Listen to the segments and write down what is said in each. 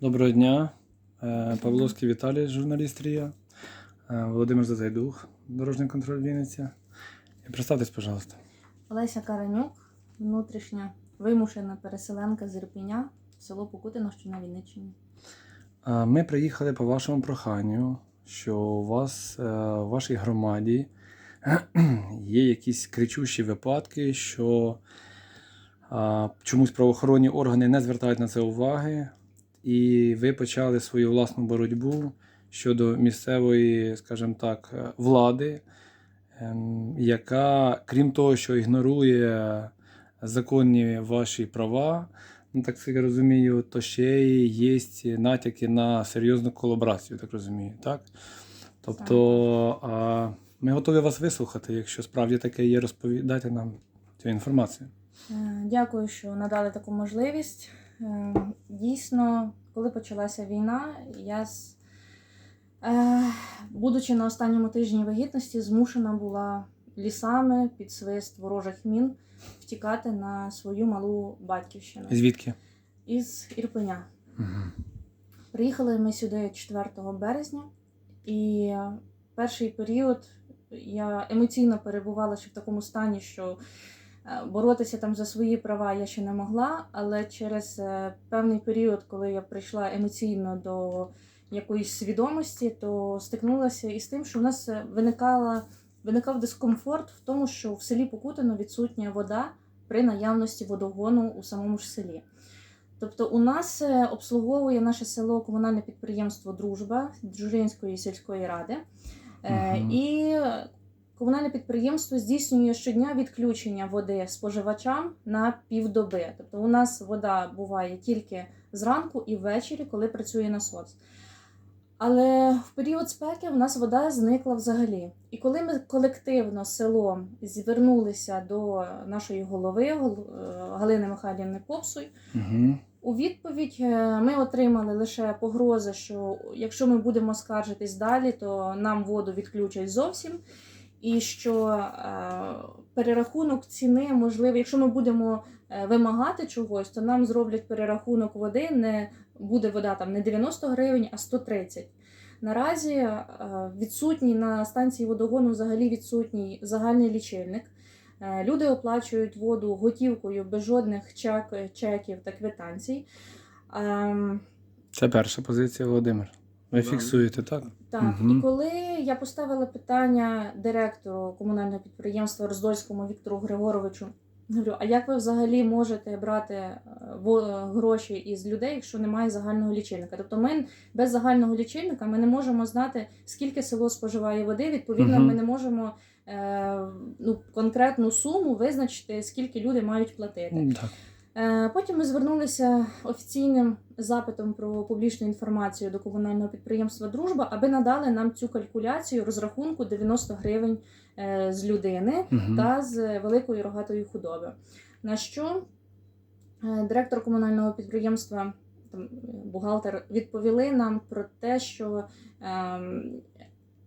Доброго дня. Е, Павловський Віталій, журналіст Рія. Е, Володимир Зазайдух, дорожній контроль Вінниця. І Представтесь, пожалуйста. Олеся Каранюк, внутрішня вимушена переселенка з Ірпеня, село Покутино, що на Вінниччині. Е, Ми приїхали по вашому проханню, що у вас в вашій громаді є якісь кричущі випадки, що чомусь правоохоронні органи не звертають на це уваги, і ви почали свою власну боротьбу щодо місцевої, скажімо так, е, влади, ем, яка, крім того, що ігнорує законні ваші права, ну так я розумію, то ще й є натяки на серйозну колаборацію, так розумію, так? Тобто а, ми готові вас вислухати, якщо справді таке є, розповідайте нам цю інформацію. Е, Дякую, що надали таку можливість. Е, Дійсно, коли почалася війна, я, е, будучи на останньому тижні вагітності, змушена була лісами під свист ворожих мін втікати на свою малу батьківщину Звідки? із Ірпеня. Угу. Приїхали ми сюди 4 березня, і перший період я емоційно перебувала ще в такому стані, що боротися там за свої права я ще не могла. Але через е, певний період, коли я прийшла емоційно до якоїсь свідомості, то стикнулася із тим, що в нас е, виникала, виникав дискомфорт в тому, що в селі Покутино відсутня вода при наявності водогону у самому ж селі. Тобто у нас е, обслуговує наше село комунальне підприємство Дружба Джуринської сільської ради. Е, Мгм. І комунальне підприємство здійснює щодня відключення води споживачам на півдоби. Тобто у нас вода буває тільки зранку і ввечері, коли працює насос. Але в період спеки в нас вода зникла взагалі. І коли ми колективно селом звернулися до нашої голови е, Галини Михайлівни Попсуй, Угу. у відповідь е, ми отримали лише погрози, що якщо ми будемо скаржитись далі, то нам воду відключать зовсім. І що е, перерахунок ціни можливо, якщо ми будемо е, вимагати чогось, то нам зроблять перерахунок води. Не буде вода там не 90 гривень, а 130. Наразі е, відсутній на станції водогону взагалі відсутній загальний лічильник. Люди оплачують воду готівкою без жодних чек, чеків та квитанцій. Ем, Це перша позиція, Володимир. Ви фіксуєте, так? так, Мгм. і коли я поставила питання директору комунального підприємства Роздольському Віктору Григоровичу, говорю, а як ви взагалі можете брати е, е, гроші із людей, якщо немає загального лічильника? Тобто ми без загального лічильника ми не можемо знати, скільки село споживає води. Відповідно, Мгм. ми не можемо е, ну, конкретну суму визначити, скільки люди мають платити. Так. Е, Потім ми звернулися офіційним запитом про публічну інформацію до комунального підприємства Дружба, аби надали нам цю калькуляцію розрахунку 90 гривень е, з людини Угу. та з великої рогатої худоби. На що е, директор комунального підприємства, там, бухгалтер, відповіли нам про те, що ем,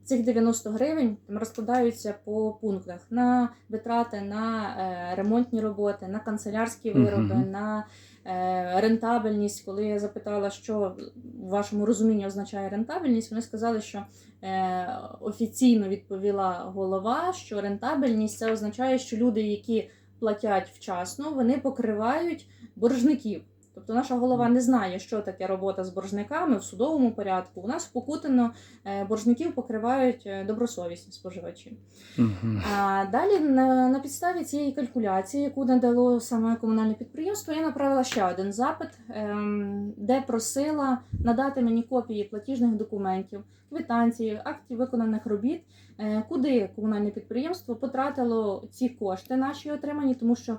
цих 90 гривень там розкладаються по пунктах на витрати на е, ремонтні роботи, на канцелярські вироби, Мгм. на е, рентабельність. Коли я запитала, що в вашому розумінні означає рентабельність, вони сказали, що е, офіційно відповіла голова, що рентабельність це означає, що люди, які платять вчасно, вони покривають боржників. Тобто наша голова не знає, що таке робота з боржниками в судовому порядку. У нас в Покутино е, боржників покривають е, добросовісні споживачі. Угу. А далі на, на підставі цієї калькуляції, яку надало саме комунальне підприємство, я направила ще один запит, ем, де просила надати мені копії платіжних документів, квитанції, актів виконаних робіт, е, куди комунальне підприємство потратило ці кошти наші отримані, тому що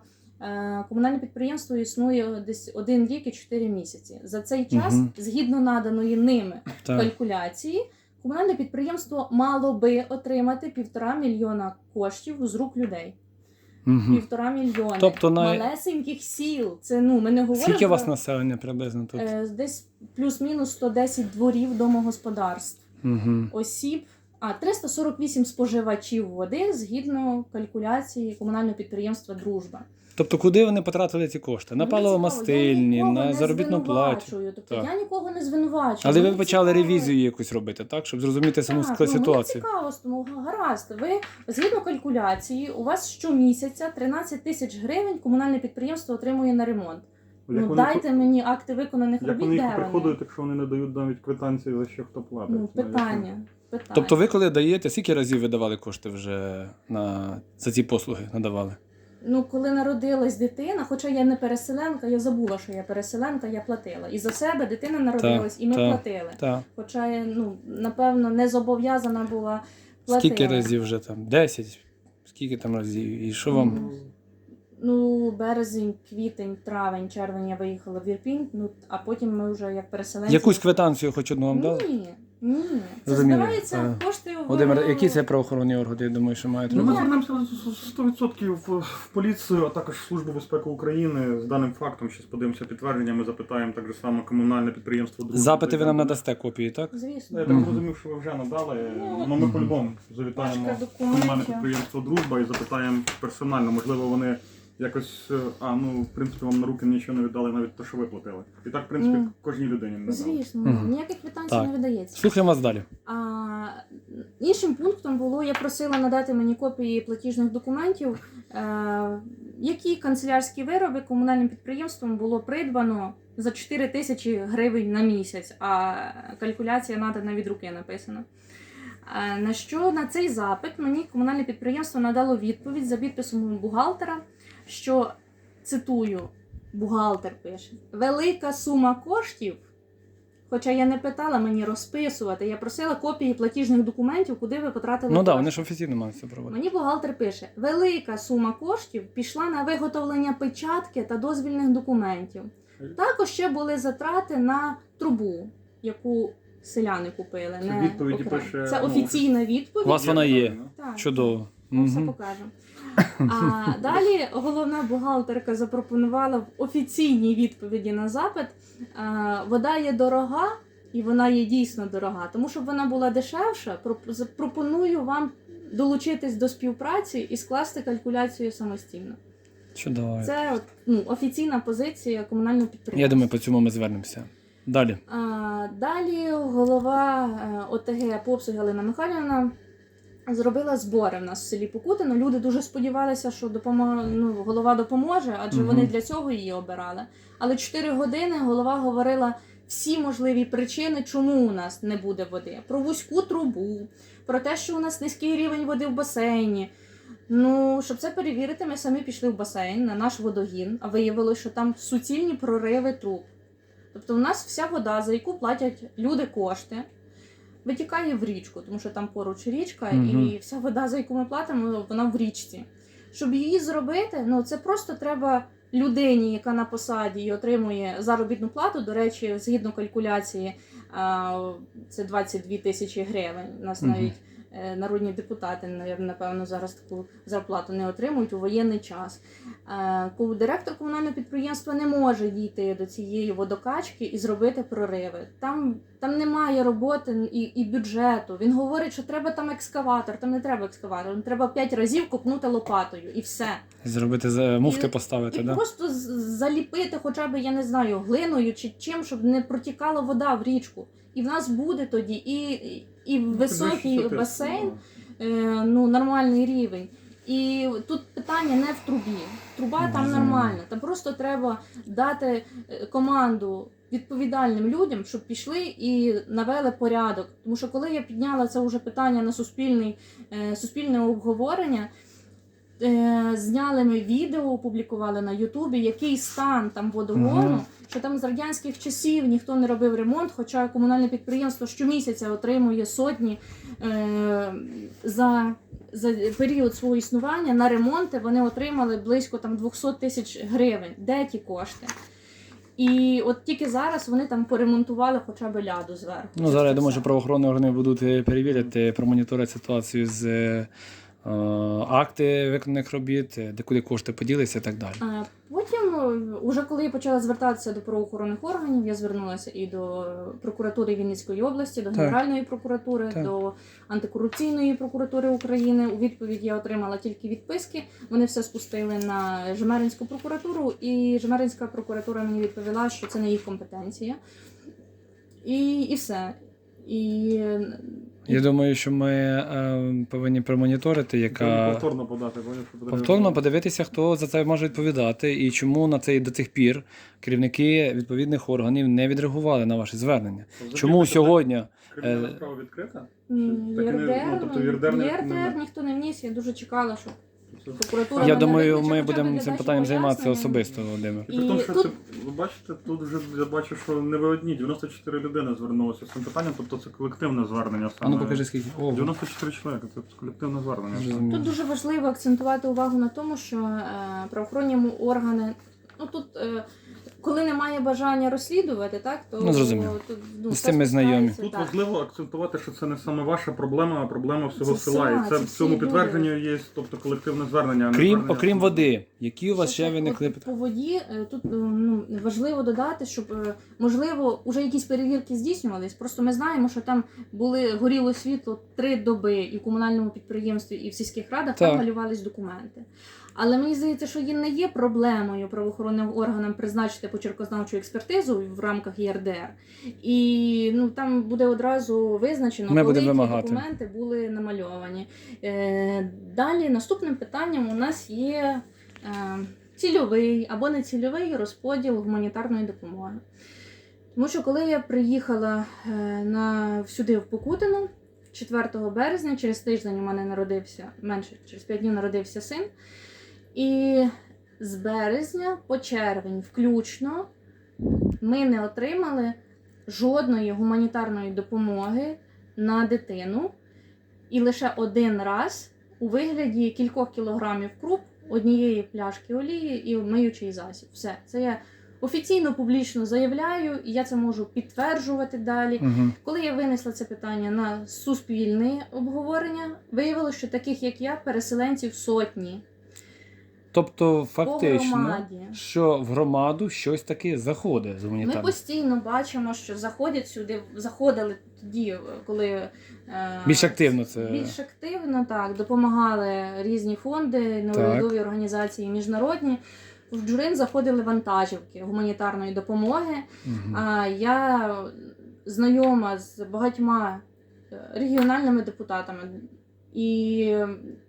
комунальне підприємство існує десь один рік і чотири місяці. За цей час, Мгм. згідно наданої ними Так. калькуляції, комунальне підприємство мало би отримати півтора мільйона коштів з рук людей. Угу. Півтора мільйони Тобто на- малесеньких сіл. Це ну ми не говоримо Скільки у вас населення приблизно тут? е, десь плюс-мінус 110 дворів домогосподарств, Угу. осіб. А 348 споживачів води згідно калькуляції комунального підприємства Дружба. Тобто, куди вони потратили ці кошти? На паливомастильні, на заробітну плату. Тобто Так. я нікого не звинувачую. Але ви Мені почали цікаво. ревізію якусь робити, так? Щоб зрозуміти саму Так, склад ну, ситуацію. Мені цікаво, тому гаразд. Ви згідно калькуляції, у вас щомісяця 13 тисяч гривень комунальне підприємство отримує на ремонт. Як ну вони, дайте мені акти виконаних як робіт, вони де їх вони? приходять, якщо вони не дають навіть квитанції за що хто платить? Ну, Навіть, питання. питання. Тобто, ви коли даєте, скільки разів ви давали кошти вже на за ці послуги надавали? Ну, коли народилась дитина, хоча я не переселенка, я забула, що я переселенка, я платила. І за себе дитина народилась, і ми так. платили. Так. Хоча я, ну, напевно, не зобов'язана була платити. Скільки разів вже там? 10? Скільки там разів? І що вам? Мгм. Ну, березень, квітень, травень, червень я виїхала в Ірпінь, ну а потім ми вже як переселенці. Якусь квитанцію хоч одну вам дали? Ні, ні. Це Зрозуміло. збираються Е, кошти в Володимир, які це правоохоронні органи, я думаю, що мають Ну, ми робити? звернемося 100% в, в поліцію, а також в Службу безпеки України з даним фактом. Ще подивимося підтвердження. Ми запитаємо так же само комунальне підприємство. «Дружба». Запити ви нам надасте копії, так? Звісно. Я так зрозумів, що ви вже надали. Ну, Ну ми по-любому завітаємо пачка комунальне підприємство Дружба і запитаємо персонально. Можливо, вони якось. е, А, ну в принципі, вам на руки нічого не віддали, навіть те, що ви платили. І так, в принципі, Ну, кожній людині не дали. Звісно, Мгм. ніяких квитанцій Так. не видається. Слухаємо вас далі. А, іншим пунктом було, я просила надати мені копії платіжних документів, е, які канцелярські вироби комунальним підприємством було придбано за 4 тисячі гривень на місяць, а калькуляція надана від руки написана. Е, На що на цей запит мені комунальне підприємство надало відповідь за підписом бухгалтера, що цитую, бухгалтер пише: велика сума коштів Хоча я не питала мені розписувати, я просила копії платіжних документів, куди ви потратили. Ну так, да, вони ж офіційно мають це проводити. Мені бухгалтер пише: велика сума коштів пішла на виготовлення печатки та дозвільних документів. Також ще були затрати на трубу, яку селяни купили. Це не відповіді окремо. пише, Це ну, офіційна відповідь. У вас вона є. Так. Чудово. Ми все покажемо. А далі головна бухгалтерка запропонувала в офіційній відповіді на запит: а, вода є дорога, і вона є дійсно дорога. Тому щоб вона була дешевша, пропоную вам долучитись до співпраці і скласти калькуляцію самостійно. Чудово. Це от, ну, офіційна позиція комунального підприємства. Я думаю, по цьому ми звернемося. Далі. А, далі голова е, ОТГ Попсу Галина Михайлівна зробила збори в нас в селі Покутино. Люди дуже сподівалися, що допомо... ну, голова допоможе, адже Мгм. вони для цього її обирали. Але 4 години голова говорила всі можливі причини, чому у нас не буде води: про вузьку трубу, про те, що у нас низький рівень води в басейні. Ну, щоб це перевірити, ми самі пішли в басейн на наш водогін, а виявилося, що там суцільні прориви труб. Тобто у нас вся вода, за яку платять люди кошти, витікає в річку, тому що там поруч річка, угу. і вся вода, за яку ми платимо, вона в річці. Щоб її зробити, ну це просто треба людині, яка на посаді і отримує заробітну плату. До речі, згідно калькуляції, це 22 тисячі гривень. У нас навіть народні депутати, напевно, зараз таку зарплату не отримують у воєнний час. Е, Директор комунального підприємства не може дійти до цієї водокачки і зробити прориви. Там, там немає роботи і, і бюджету. Він говорить, що треба там екскаватор. Там не треба екскаватор, там треба п'ять разів копнути лопатою і все. Зробити муфти І- поставити, І да? просто заліпити, хоча б, я не знаю, глиною чи чим, щоб не протікала вода в річку. І в нас буде тоді і, і, і високий басейн, е, ну, нормальний рівень. І тут питання не в трубі. Труба там нормальна. Та просто треба дати е, команду відповідальним людям, щоб пішли і навели порядок. Тому що коли я підняла це вже питання на суспільний, е, суспільне обговорення, зняли ми відео, опублікували на Ютубі, який стан там водогону, Мгм. що там з радянських часів ніхто не робив ремонт, хоча комунальне підприємство щомісяця отримує сотні е, за, за період свого існування на ремонти вони отримали близько там 200 тисяч гривень. Де ті кошти? І от тільки зараз вони там поремонтували хоча б ляду зверху. Ну, зараз я думаю, що правоохоронні органи будуть е, перевірити, промоніторити ситуацію з е, е, акти виконаних робіт, е, де куди кошти поділися і так далі. Потім, е, уже коли я почала звертатися до правоохоронних органів, я звернулася і до прокуратури Вінницької області, до Так. Генеральної прокуратури, Так. до антикорупційної прокуратури України. У відповідь я отримала тільки відписки. Вони все спустили на Жемеринську прокуратуру, і Жемеринська прокуратура мені відповіла, що це не їх компетенція. І, і все. І Я думаю, що ми е, повинні промоніторити, яка повторно подати, повторно, повторно подивитися, хто за це може відповідати, і чому на цей до цих пір керівники відповідних органів не відреагували на ваші звернення. Тобто, Чому це сьогодні? Кримінальна е, справа відкрита? ну, тобто ЄРДР ніхто не вніс. Я дуже чекала, що Це- прокуратура. Я мене думаю, ми хоча б будемо для цим дачі питанням займатися особисто, Володимир. І при тому, І що тут- це, ви бачите, тут вже я бачу, що не ви одні, 94 людини звернулися з цим питанням, тобто це колективне звернення А саме. ну покажи скільки. О, 94 чоловіка, це колективне звернення. Тут дуже важливо акцентувати увагу на тому, що е, правоохоронні органи, ну тут. Е, коли немає бажання розслідувати, так то Ну, зрозуміло. то, ну, З цим ми знайомі. Тут так. важливо акцентувати, що це не саме ваша проблема, а проблема всього Це села. села, І це це в цьому підтвердженні є, тобто колективне звернення. а не Крім, звернення окрім води, які у вас ще От виникли По питання? воді е, тут е, ну, важливо додати, щоб е, можливо вже якісь перевірки здійснювались. Просто ми знаємо, що там були горіло світло три доби і в комунальному підприємстві, і в сільських радах Так. там малювались документи. Але мені здається, що є не є проблемою правоохоронним органам призначити почеркознавчу експертизу в рамках ЄРДР. І ну там буде одразу визначено, Ми коли ті вимагати. документи були намальовані. Е, далі наступним питанням у нас є. Е, цільовий або нецільовий розподіл гуманітарної допомоги. Тому що коли я приїхала е, на, сюди в Покутину 4 березня, через тиждень у мене народився, менше через 5 днів народився син. І з березня по червень включно ми не отримали жодної гуманітарної допомоги на дитину. І лише один раз у вигляді кількох кілограмів круп, однієї пляшки олії і миючий засіб. Все, це я офіційно публічно заявляю, і я це можу підтверджувати далі. Угу. Коли я винесла це питання на суспільне обговорення, виявилося, що таких як я, переселенців сотні Тобто, фактично, громаді. що в громаду щось таке заходить з Ми постійно бачимо, що заходять сюди, заходили тоді, коли е, Більш активно це. більш активно так допомагали різні фонди, неурядові організації, міжнародні. В Джурин заходили вантажівки гуманітарної допомоги. Мгм. А я знайома з багатьма е, регіональними депутатами. І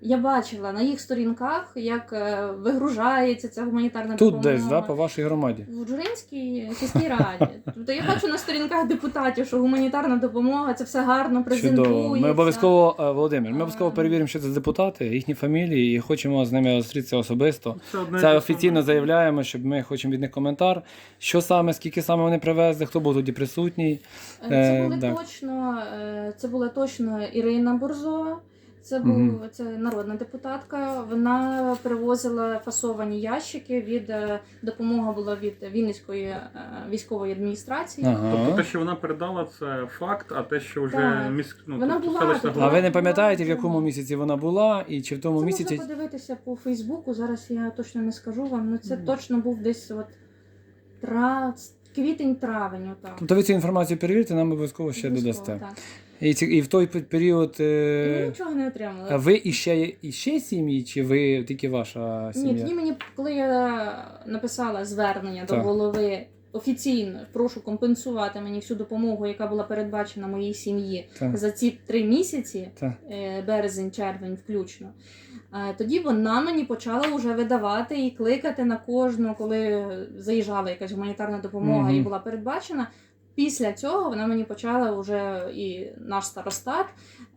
я бачила на їх сторінках, як е, вигружається ця гуманітарна Тут допомога. десь, да, по вашій громаді. В Джуринській сільській раді. Тобто я бачу на сторінках депутатів, що гуманітарна допомога це все гарно презентується. Чудово. Ми обов'язково, е, Володимир, ми обов'язково перевіримо, що це депутати, їхні фамілії, і хочемо з ними зустрітися особисто. Це, офіційно заявляємо, щоб ми хочемо від них коментар. Що саме, скільки саме вони привезли, хто був тоді присутній. Е, Це Е, були точно, е, це була точно Ірина Борзова. Це був Мгм. це народна депутатка. Вона привозила фасовані ящики. Від е, допомога була від Вінницької е, військової адміністрації. Тобто те, що вона передала, це факт, а те, що вже міськ... ну, Вона тобто була тут. А ви не пам'ятаєте, в якому місяці вона була, і чи в тому Це місяці. можна подивитися по Фейсбуку. Зараз я точно не скажу вам. Ну це Мгм. точно був десь от тра... квітень-травень. Отак. Тобто ви цю інформацію перевірте, нам обов'язково ще додасте. так. І, ці- і в той пе- період. І ми Е... нічого не отримали. А ви іще, іще сім'ї, чи ви тільки ваша Ні, сім'я? тоді мені, коли я написала звернення Так. до голови офіційно, прошу компенсувати мені всю допомогу, яка була передбачена моїй сім'ї Так, за ці три місяці, так. е, березень, червень включно. е, Тоді вона мені почала вже видавати і кликати на кожну, коли заїжджала якась гуманітарна допомога Мгм. і була передбачена. Після цього вона мені почала вже і наш старостат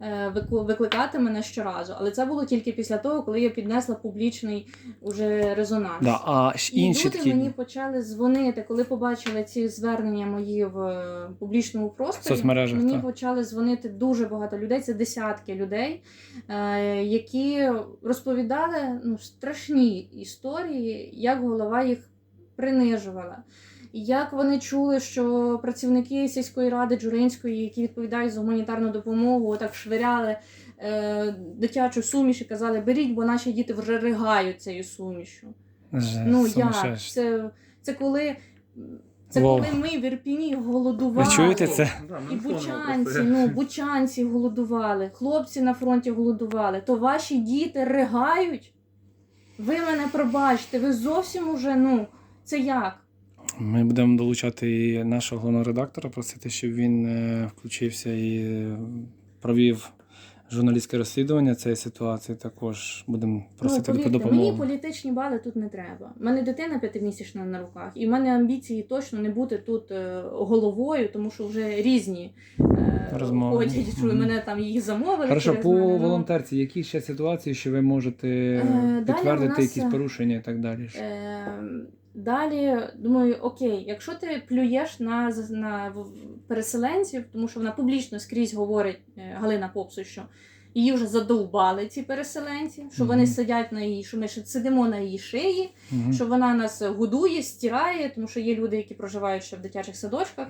е, викликати мене щоразу. Але це було тільки після того, коли я піднесла публічний уже резонанс. Да, а ж І люди такі мені почали дзвонити, коли побачили ці звернення мої в е, публічному просторі. Соцмережах, мені так. почали дзвонити дуже багато людей. Це десятки людей, е, які розповідали ну, страшні історії, як голова їх принижувала. І Як вони чули, що працівники сільської ради Джуринської, які відповідають за гуманітарну допомогу, так швиряли е, дитячу суміш і казали, беріть, бо наші діти вже ригають цією сумішю. Же, Ну як? Це, це коли. Це Вов. коли ми в Ірпіні голодували. Ви чуєте це? І бучанці, ну бучанці голодували, хлопці на фронті голодували. То ваші діти ригають. Ви мене пробачте, ви зовсім уже, ну, це як? Ми будемо долучати і нашого головного редактора, просити, щоб він е, включився і е, провів журналістське розслідування цієї ситуації. Також будемо просити ну, таку мені політичні бали тут не треба. У мене дитина п'ятимісячна на руках, і в мене амбіції точно не бути тут е, головою, тому що вже різні Розмови. ходять, що мене там її замовили. Хорошо, по мене, ну. волонтерці, які ще ситуації, що ви можете Е, підтвердити нас, якісь порушення і так далі? Е, Далі думаю, окей, якщо ти плюєш на, на переселенців, тому що вона публічно скрізь говорить е, Галина Попсу, що її вже задовбали ці переселенці, що вони сидять на її, що ми ще сидимо на її шиї, що вона нас годує, стирає, тому що є люди, які проживають ще в дитячих садочках.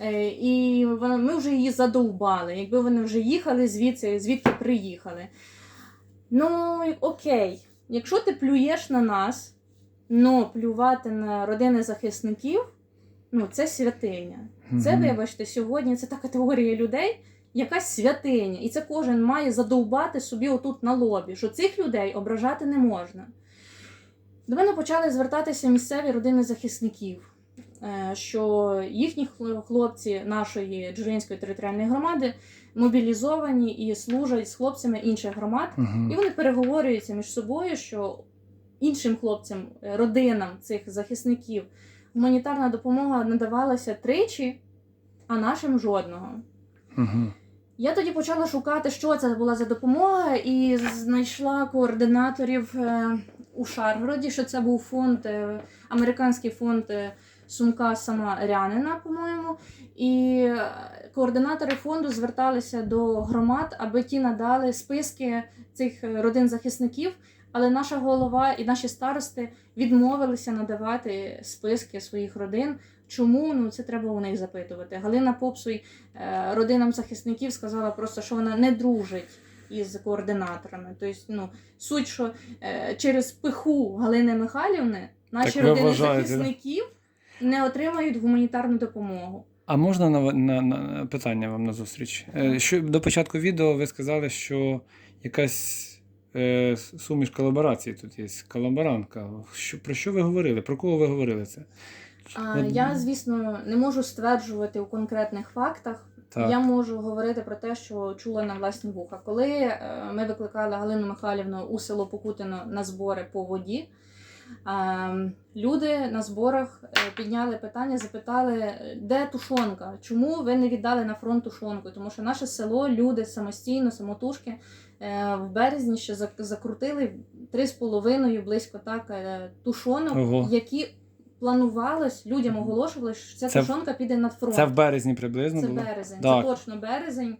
Е, І вона, ми вже її задовбали. Якби вони вже їхали звідси, звідки приїхали. Ну, окей, якщо ти плюєш на нас, ну плювати на родини захисників, ну це святиня. Це, вибачте, сьогодні це та категорія людей, якась святиня. І це кожен має задовбати собі отут на лобі, що цих людей ображати не можна. До мене почали звертатися місцеві родини захисників, е, що їхні хл- хлопці нашої Джуринської територіальної громади мобілізовані і служать з хлопцями інших громад. Мгм. І вони переговорюються між собою, що іншим хлопцям, е, родинам цих захисників гуманітарна допомога надавалася тричі, а нашим жодного. Мгм. Я тоді почала шукати, що це була за допомога, і знайшла координаторів е, у Шаргороді, що це був фонд, е, американський фонд Сумка Самарянина, по-моєму. І координатори фонду зверталися до громад, аби ті надали списки цих родин захисників. Але наша голова і наші старости відмовилися надавати списки своїх родин. Чому ну це треба у них запитувати? Галина Попсуй е, родинам захисників сказала просто, що вона не дружить із координаторами. Тобто, ну суть, що е, через пиху Галини Михайлівни наші Так родини вважаєте, захисників не отримають гуманітарну допомогу. А можна на, на, на питання вам на зустріч? Е, Що до початку відео ви сказали, що якась е, суміш колаборації тут є, колаборантка. Що, про що ви говорили? Про кого ви говорили це? А, От- я, звісно, не можу стверджувати у конкретних фактах. Так. Я можу говорити про те, що чула на власні вуха. Коли е, ми викликали Галину Михайлівну у село Покутино на збори по воді, люди на зборах е, підняли питання, запитали, е, де тушонка? Чому ви не віддали на фронт тушонку? Тому що наше село, люди самостійно, самотужки е, в березні ще закрутили три з половиною близько так тушонок, Ого. які планувалось, людям оголошували, що ця Це тушонка піде на фронт. Це в березні приблизно Це було. березень, Так. це точно березень.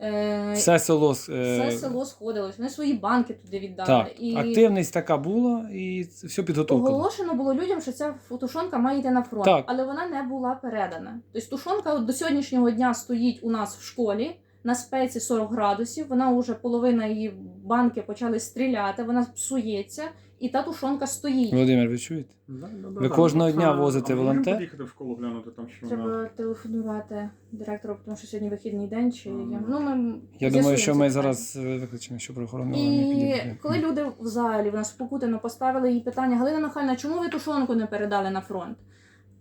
Е, Все село. е, все село сходилось. Вони свої банки туди віддали. Так, і активність така була, і це все підготовка. була. оголошено було людям, що ця тушонка має йти на фронт, Так. але вона не була передана. Тобто тушонка от до сьогоднішнього дня стоїть у нас в школі. На спеці 40 градусів, вона вже половина її банки почали стріляти, вона псується, і та тушонка стоїть. Володимир, ви чуєте? Да, да, да, Ви да. кожного дня возите а ми можемо волонтер? під'їхати в школу глянути там, що вона. Треба телефонувати директору, тому що сьогодні вихідний день. Чи Ага. я ну ми Я з'ясуємо думаю, що це ми питання. зараз е, викличемо, що правоохоронна органи І підійде. коли люди в залі в нас покутано поставили їй питання Галина Михайлівна, чому ви тушонку не передали на фронт?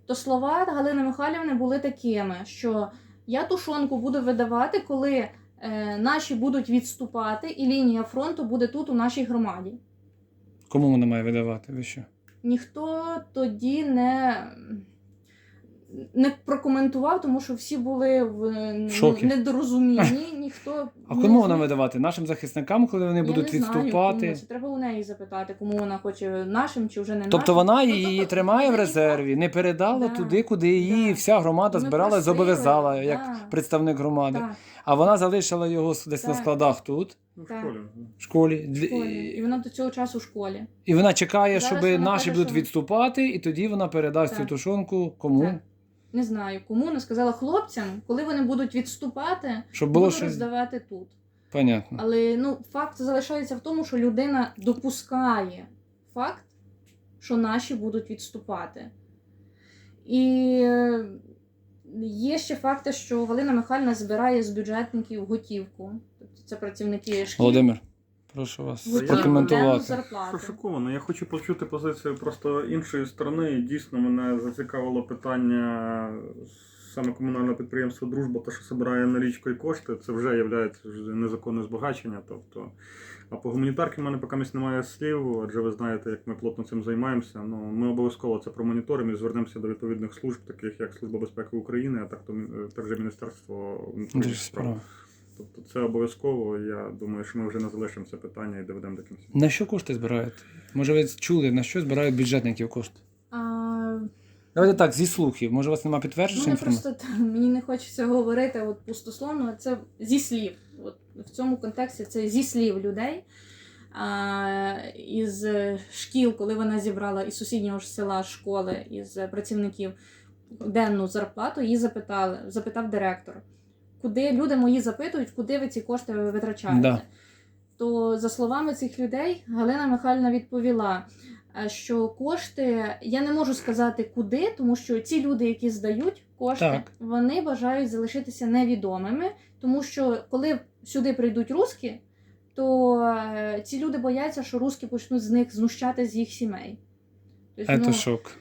То слова Галини Михайлівни були такими, що я тушонку буду видавати, коли е, наші будуть відступати, і лінія фронту буде тут у нашій громаді. Кому вона має видавати? Ви що? Ніхто тоді не, не прокоментував, тому що всі були в шокі. недорозумінні. Ніхто А не кому вона видавати? Нашим захисникам, коли вони Я будуть не знаю, відступати? кому. Це треба у неї запитати, кому вона хоче нашим чи вже не Тобто вона Ну, її тобто, тримає в резерві, не передала Да. туди, куди її Да. вся громада Ми збирала, просили, зобов'язала як да. представник громади. Так, А вона залишила його десь на Так. складах тут, в Так. школі. в школі. в школі. І вона до цього часу в школі. І вона чекає, Зараз щоб вона наші каже, будуть що- відступати, і тоді вона передасть Так. цю тушонку кому? Так. Не знаю кому, вона сказала хлопцям, коли вони будуть відступати, Щоб було буду ще. роздавати тут. Понятно. Але ну, факт залишається в тому, що людина допускає факт, що наші будуть відступати. І е, є ще факти, що Галина Михайлівна збирає з бюджетників готівку. Це працівники шкіл. Володимир, прошу вас денну прокоментувати. зарплату. Шоковано. Я хочу почути позицію просто іншої сторони. Дійсно, мене зацікавило питання саме комунального підприємства Дружба, те, що збирає налічкою кошти, це вже є незаконне збагачення. Тобто, а по гуманітарки в мене поки місць немає слів, адже ви знаєте, як ми плотно цим займаємося. Ну, ми обов'язково це промоніторимо і звернемося до відповідних служб, таких як Служба безпеки України, а так то е, також Міністерство внутрішніх Дуже справ. справа. Тобто це обов'язково. Я думаю, що ми вже не залишимо це питання і доведемо до кінця. На що кошти збирають? Може, ви чули, на що збирають бюджетників кошти? А, Давайте так, зі слухів. Може, у вас немає підтвердження мене просто та, мені не хочеться говорити от пустословно, це зі слів. От в цьому контексті це зі слів людей. А, із шкіл, коли вона зібрала із сусіднього ж села школи із працівників денну зарплату, її запитали, запитав директор, куди люди мої запитують, куди ви ці кошти витрачаєте. Да. То за словами цих людей, Галина Михайлівна відповіла, е, що кошти я не можу сказати куди, тому що ці люди, які здають кошти, Так. вони бажають залишитися невідомими, тому що коли сюди прийдуть руски, то е, ці люди бояться, що руски почнуть з них знущати з їх сімей. Тобто, Це шок.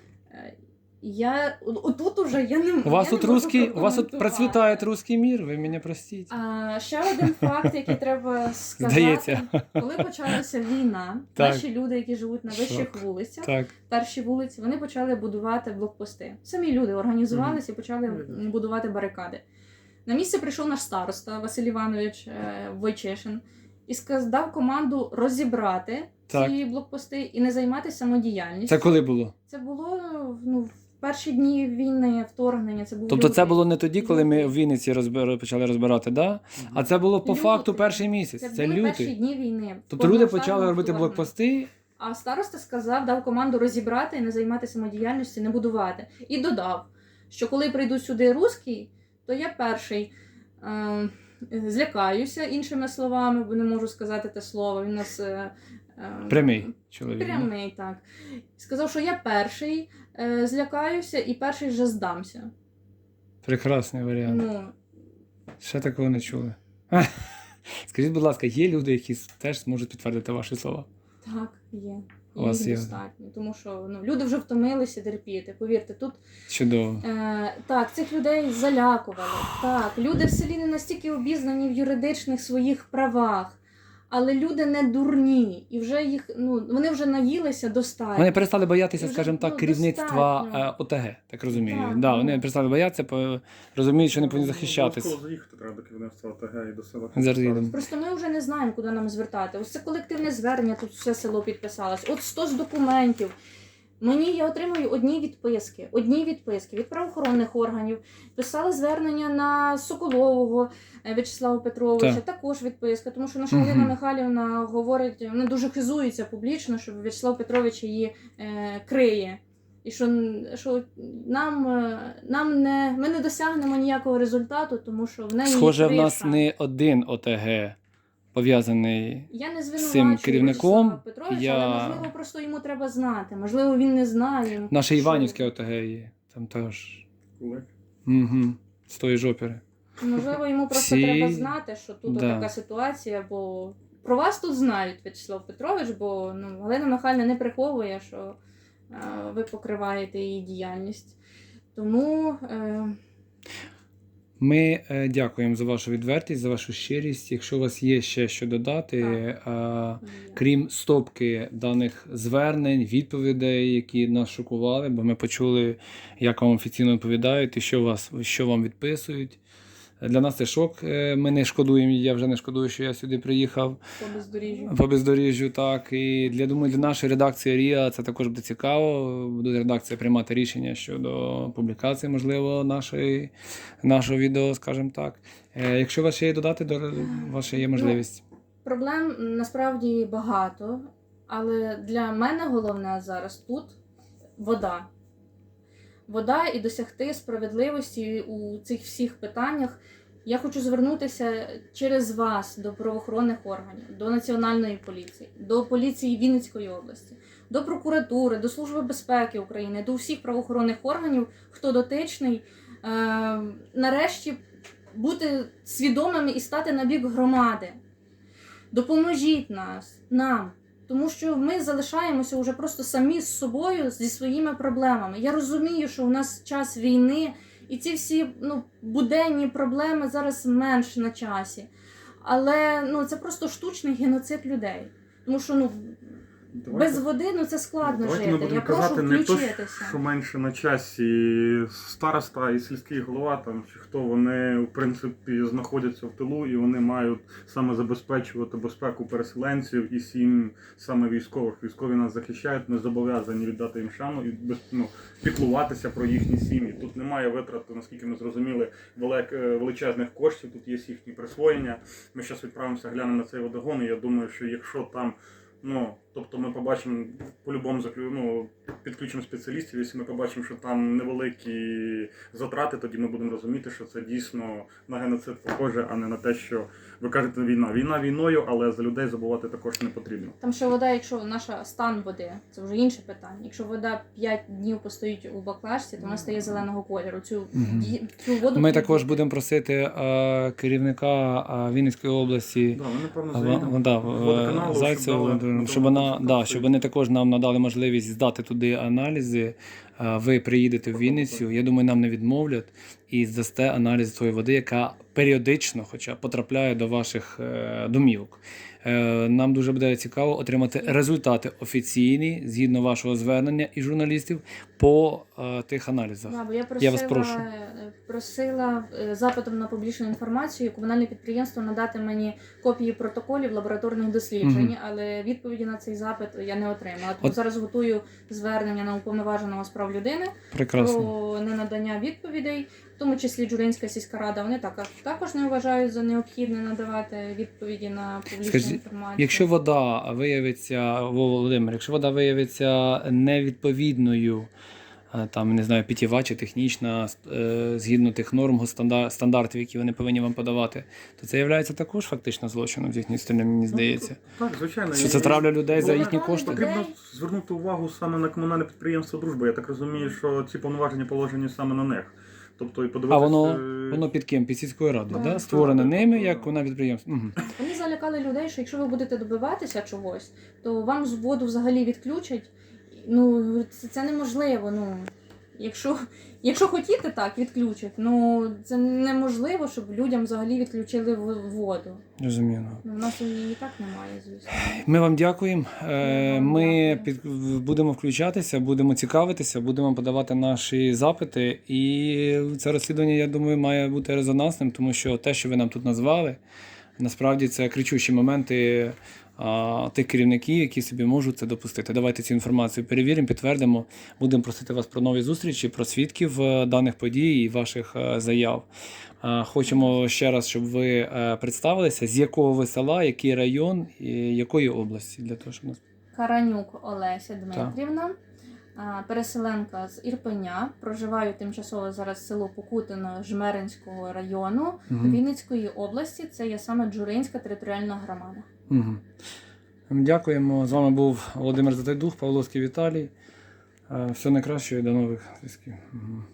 Я отут уже я не У вас я тут не русський, у вас тут процвітає русський мір, ви мене простіть. А, ще один факт, який треба сказати. Здається. Коли почалася війна, Так. наші люди, які живуть на вищих Шок. вулицях, Так. перші вулиці, вони почали будувати блокпости. Самі люди організувалися і почали будувати барикади. На місце прийшов наш староста Василь Іванович е, Войчешин і сказ- дав команду розібрати Так. ці блокпости і не займатися самодіяльністю. Це коли було? Це було ну, в перші дні війни, вторгнення. Це був Тобто це було не тоді, коли ми в Вінниці розбир... почали розбирати, да? а це було по Лютий. факту перший місяць. Це, Це, були перші лютий. дні війни. Тобто люди почали робити вторгнення. блокпости. А староста сказав, дав команду розібрати і не займатися самодіяльністю, не будувати. І додав, що коли прийдуть сюди русські, то я перший е, злякаюся іншими словами, бо не можу сказати те слово. Він нас е, е, Прямий чоловік. Прямий, так. Сказав, що я перший е, злякаюся і перший вже здамся. Прекрасний варіант. Ну, Ще такого не чули. Скажіть, будь ласка, є люди, які теж зможуть підтвердити ваші слова? так, є. У вас Їх є. достатньо. Тому що ну, люди вже втомилися терпіти. Повірте, тут Чудово. Е, так, цих людей залякували. Так, люди в селі не настільки обізнані в юридичних своїх правах, але люди не дурні, і вже їх ну вони вже наїлися достатньо. Вони перестали боятися, Вже, скажімо так, ну, керівництва достатньо. е, ОТГ, так розумію. Так, да, ну. вони перестали боятися, по- розуміють, що не повинні захищатися. Заїхати треба до керівництва ОТГ і до села. Зараз їдемо. Просто ми вже не знаємо, куди нам звертати. Ось це колективне звернення, тут все село підписалось. От 100 з документів. Мені я отримую одні відписки, одні відписки від правоохоронних органів. Писали звернення на Соколового е, В'ячеслава Петровича, Так. також відписка, тому що наша Мгм. Галина Михайлівна говорить, вона дуже хизується публічно, що В'ячеслав Петрович її е, криє. І що, що нам, е, нам не, ми не досягнемо ніякого результату, тому що в неї Схоже, в нас не один ОТГ пов'язаний. Я не з цим керівником Петровича, я- але можливо просто йому треба знати. Можливо, він не знає. Наше Іванівське ОТГ є. Там теж. Угу. З тої ж опери. Можливо, йому просто Всі- треба знати, що тут Да. така ситуація, бо про вас тут знають В'ячеслав Петрович, бо ну, Галина Михайлівна не приховує, що е, ви покриваєте її діяльність. Тому е, Ми е, дякуємо за вашу відвертість, за вашу щирість. Якщо у вас є ще що додати, Так. е, крім стопки даних звернень, відповідей, які нас шокували, бо ми почули, як вам офіційно відповідають і що, вас, що вам відписують. Для нас це шок. Е, Ми не шкодуємо, я вже не шкодую, що я сюди приїхав. по бездоріжжю. По бездоріжжю, так. І для думаю, для нашої редакції Ріа це також буде цікаво. Буде редакція приймати рішення щодо публікації, можливо, нашої, нашого відео, скажімо так. Е, Якщо у вас ще є додати, до ваша є можливість. Проблем насправді багато, але для мене головне зараз тут вода. Вода і досягти справедливості у цих всіх питаннях. Я хочу звернутися через вас до правоохоронних органів, до Національної поліції, до поліції Вінницької області, до прокуратури, до Служби безпеки України, до всіх правоохоронних органів, хто дотичний, е, нарешті бути свідомими і стати на бік громади. Допоможіть нас, нам. Тому що ми залишаємося вже просто самі з собою зі своїми проблемами. Я розумію, що у нас час війни, і ці всі ну, буденні проблеми зараз менш на часі. Але ну, це просто штучний геноцид людей. Тому що ну, без води ну, це складно Давайте жити. ми будемо Я прошу казати не то, включитися. що менше на часі староста і сільський голова, там чи хто вони в принципі знаходяться в тилу і вони мають саме забезпечувати безпеку переселенців і сім саме військових. Військові нас захищають, ми зобов'язані віддати їм шану і без ну, піклуватися про їхні сім'ї. Тут немає витрат, наскільки ми зрозуміли, велик, е, величезних коштів. Тут є їхні присвоєння. Ми зараз відправимося, глянемо на цей водогон. І я думаю, що якщо там Ну, тобто ми побачимо по-любому ну, підключимо спеціалістів, якщо ми побачимо, що там невеликі затрати, тоді ми будемо розуміти, що це дійсно на геноцид похоже, а не на те, що ви кажете війна. Війна війною, але за людей забувати також не потрібно. Там ще вода, якщо наша стан води, це вже інше питання. Якщо вода 5 днів постоїть у баклажці, то вона стає зеленого кольору. Цю, ді- цю воду Ми також будемо просити е, керівника е, Вінницької області. Да, ми, напевно, А, да, водоканалу, Зайцеву, щоб дали Володимиру, на да, щоб вони також нам надали можливість здати туди аналізи. Ви приїдете в Вінницю, я думаю, нам не відмовлять і здасте аналіз тої води, яка періодично, хоча потрапляє до ваших е, домівок. Е, Нам дуже буде цікаво отримати результати офіційні згідно вашого звернення і журналістів по е, тих аналізах. Да, бо я просила, Я вас прошу. просила запитом на публічну інформацію комунальне підприємство надати мені копії протоколів лабораторних досліджень, Мгм. але відповіді на цей запит я не отримала. Тому От- зараз готую звернення на уповноваженого з прав людини Прекрасно. про ненадання відповідей, в тому числі Джуринська сільська рада. Вони так також не вважають за необхідне надавати відповіді на публічну Скажіть, інформацію. Якщо вода виявиться, Володимир, якщо вода виявиться невідповідною, там не знаю, питєва чи технічна, е, згідно тих норм, стандартів, які вони повинні вам подавати, то це є також фактично злочином з їхньої сторони, мені здається. Ну, так, звичайно. Що це травля людей за Ну, їхні кошти? Потрібно звернути увагу саме на комунальне підприємство Дружба. Я так розумію, що ці повноваження положені саме на них. Тобто і А воно, е, воно під ким? Під сільською радою, Так, да? створене так, ними так, як вона підприємство. Угу. Вони залякали людей, що якщо ви будете добиватися чогось, то вам з воду взагалі відключать. Ну, це, це неможливо. Ну, якщо, якщо хотіти так, відключать. Ну це неможливо, щоб людям взагалі відключили воду. Розуміло. Ну, в нас її і так немає, звісно. Ми вам дякуємо. Е, вам Ми під, будемо включатися, будемо цікавитися, будемо подавати наші запити. І це розслідування, я думаю, має бути резонансним, тому що те, що ви нам тут назвали, насправді це кричущі моменти тих керівників, які собі можуть це допустити. Давайте цю інформацію перевіримо, підтвердимо. Будемо просити вас про нові зустрічі, про свідків е, даних подій і ваших е, заяв. Хочемо ще раз, щоб ви е, представилися, з якого ви села, який район і якої області, для того, щоб нас Каранюк Олеся Дмитрівна, переселенка з Ірпеня. Проживаю тимчасово зараз село Покутино Жмеринського району Мгм. Вінницької області. Це є саме Джуринська територіальна громада. Угу. Дякуємо. З вами був Володимир Затайдух, Павловський Віталій. Е, Все найкраще і до нових зв'язків. Мгм.